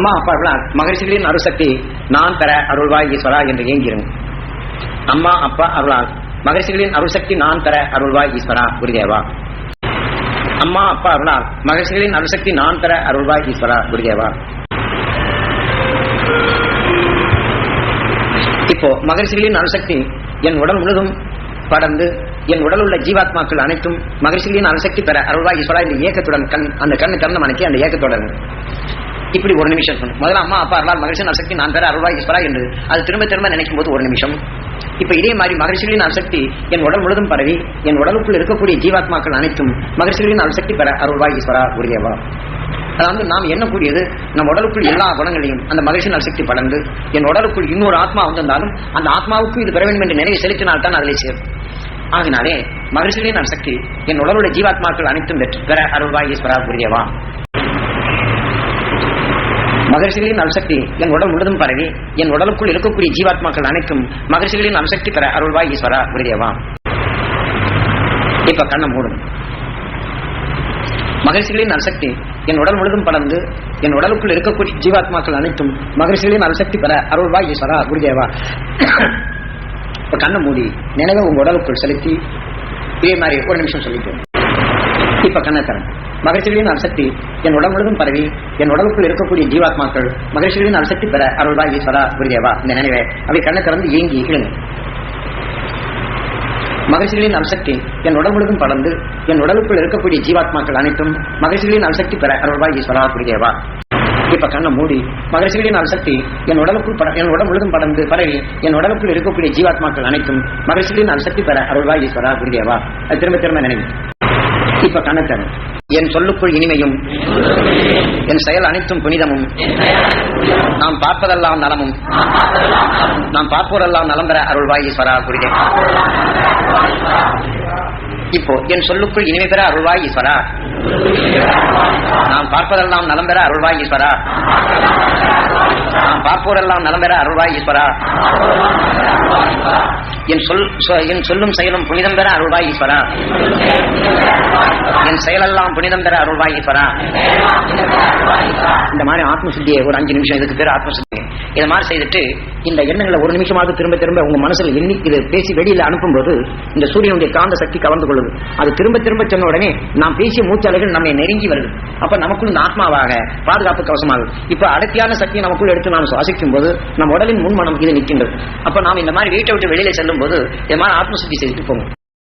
அம்மா அப்பா மகரிஷிகளின் அருசக்தி நான் பெற அருள்வாய் ஈஸ்வரா என்று ஏங்கிருங்க. அம்மா அப்பா அருளால் மகரிஷிகளின் அருள்சக்தி நான் பெற அருள்வாய் ஈஸ்வரா குருதேவா. அம்மா அப்பா அருளால் மகரிஷிகளின் அருள்சக்தி நான் பெற அருள்வாய் ஈஸ்வரா குருதேவா. இப்போ மகரிஷிகளின் அணுசக்தி என் உடல் முழுதும் படர்ந்து என் உடல் உள்ள ஜீவாத்மாக்கள் அனைத்தும் மகரிஷிகளின் அணுசக்தி பெற அருள்வாய் ஈஸ்வரா இந்த இயக்கத்துடன் கண் அந்த கண்ணு கண்ணம் அணைக்கி அந்த இயக்கத்துடன் இப்படி ஒரு நிமிஷம் இருக்கணும். முதல்ல அம்மா அப்பா அருளால் மகிழ்ச்சி அசக்தி நான் பெற அருள்வாய் ஈஸ்வரா என்று. அது திரும்ப திரும்ப நினைக்கும் போது ஒரு நிமிஷம். இப்ப இதே மாதிரி மகரிஷிகளின் அசக்தி என் உடல் முழுதும் பரவி என் உடலுக்குள் இருக்கக்கூடிய ஜீவாத்மாக்கள் அனைத்தும் மகரிஷிகளின் அசக்தி பெற அருள்வாய் ஈஸ்வரா உரியவா அதாவது நாம் என்ன கூடியது நம் உடலுக்குள் எல்லா குணங்களையும் அந்த மகிழ்ச்சியின் சக்தி படர்ந்து என் உடலுக்குள் இன்னொரு ஆத்மா வந்திருந்தாலும் அந்த ஆத்மாவுக்கும் இது பெற வேண்டும் என்று நினைவு செலுத்தினால்தான் அதிலே சேரும். ஆகினாலே மகிழ்ச்சிகளின் சக்தி என் உடலுடைய ஜீவாத்மாக்கள் அனைத்தும் வெற்றி பெற அருள்வாய் ஈஸ்வரா புரியவா மகர்ஷிகளின் அணுசக்தி என் உடல் முழுதும் பரவி என் உடலுக்குள் இருக்கக்கூடிய ஜீவாத்மாக்கள் அனைத்தும் மகர்ஷிகளின் அணுசக்தி பெற அருள்வாய் ஈஸ்வரா குருதேவா. இப்ப கண்ணை மூடும். மகர்ஷிகளின் அணுசக்தி என் உடல் முழுதும் பலந்து என் உடலுக்குள் இருக்கக்கூடிய ஜீவாத்மாக்கள் அனைத்தும் மகர்ஷிகளின் அணுசக்தி பெற அருள்வாய் ஈஸ்வரா குருதேவா. இப்ப கண்ணை மூடி நினைவை உங்க உடலுக்குள் செலுத்தி இதே மாதிரி ஒரு நிமிஷம் சொல்லிக்கோங்க இப்ப கண்ணை மகிழ்ச்சிகளின் அணுசக்தி என் உடல் முழுதும் பரவி என் உடலுக்குள் இருக்கக்கூடிய ஜீவாத்மாக்கள் மகிழ்ச்சிகளின் அணுசக்தி பெற அருள்வா ஈஸ்வரா குருதேவா இந்த நினைவே அப்படி கண்ணை திறந்து இழுங்க. மகிழ்ச்சிகளின் அம்சக்தி என் உடல் முழுதும் படர்ந்து என் உடலுக்குள் இருக்கக்கூடிய ஜீவாத்மாக்கள் அனைத்தும் மகிழ்ச்சிகளின் அம்சக்தி பெற அருள்வாய் ஈஸ்வரா குருதேவா. இப்ப கண்ணை மூடி மகிழ்ச்சிகளின் அம்சக்தி என் உடலுக்குள் பட- என் உடல் முழுதும் படர்ந்து பரவி என் உடலுக்குள் இருக்கக்கூடிய ஜீவாத்மாக்கள் அனைத்தும் மகிழ்ச்சிகளின் அம்சக்தி பெற அருள்வாய் ஈஸ்வரா குருதேவா. அது திரும்ப திரும்ப நினைவு. இப்ப கண்ணத்தன் என் சொல்லுக்குள் இனிமையும் என் செயல் அனைத்தும் புனிதமும் நாம் பார்ப்பதெல்லாம் நலமும் நாம் பார்ப்போரெல்லாம் நலம் பெற அருள்வாய் ஈஸ்வரா இப்போ என் சொல்லுக்குள் இனிமை பெற அருள்வாய் ஈஸ்வரா. நாம் பார்ப்பதெல்லாம் நலம் பெற அருள்வாய் ஈஸ்வரா. நாம் பார்ப்போரெல்லாம் நலம் பெற அருள்வாய் ஈஸ்வரா. என் சொல் சொ- என் சொல்லும் செயலும் புனிதம் பெற அருள்வாய் ஈஸ்வரா. என் செயலெல்லாம் புனிதம் பெற அருள்வாய் ஈஸ்வரா. இந்த மாதிரி ஆத்மசுத்தியை ஒரு அஞ்சு நிமிஷம் இதுக்கு பேர் ஆத்மசுத்தி. இதை மாதிரி செய்துட்டு இந்த எண்ணங்களை ஒரு நிமிஷமாவது திரும்ப திரும்ப உங்க மனசுல எண்ணி இது பேசி வெளியில அனுப்பும்போது இந்த சூரியனுடைய காந்த சக்தி கலந்து கொள்ளுது. அது திரும்ப திரும்ப சொன்ன உடனே நாம் பேசிய மூச்சாலைகள் நம்மை நெருங்கி வருது. அப்ப நமக்குள் இந்த ஆத்மாவாக பாதுகாப்பு கவசமாகுது. இப்ப அடர்த்தியான சக்தியை நமக்குள் எடுத்து நாம் சுவாசிக்கும் போது நம் உடலின் முன்மனம் இது நிற்கின்றது. அப்ப நாம் இந்த மாதிரி வீட்டை விட்டு வெளியில செல்லும் போது இது மாதிரி ஆத்மசக்தி செய்துட்டு போகும்.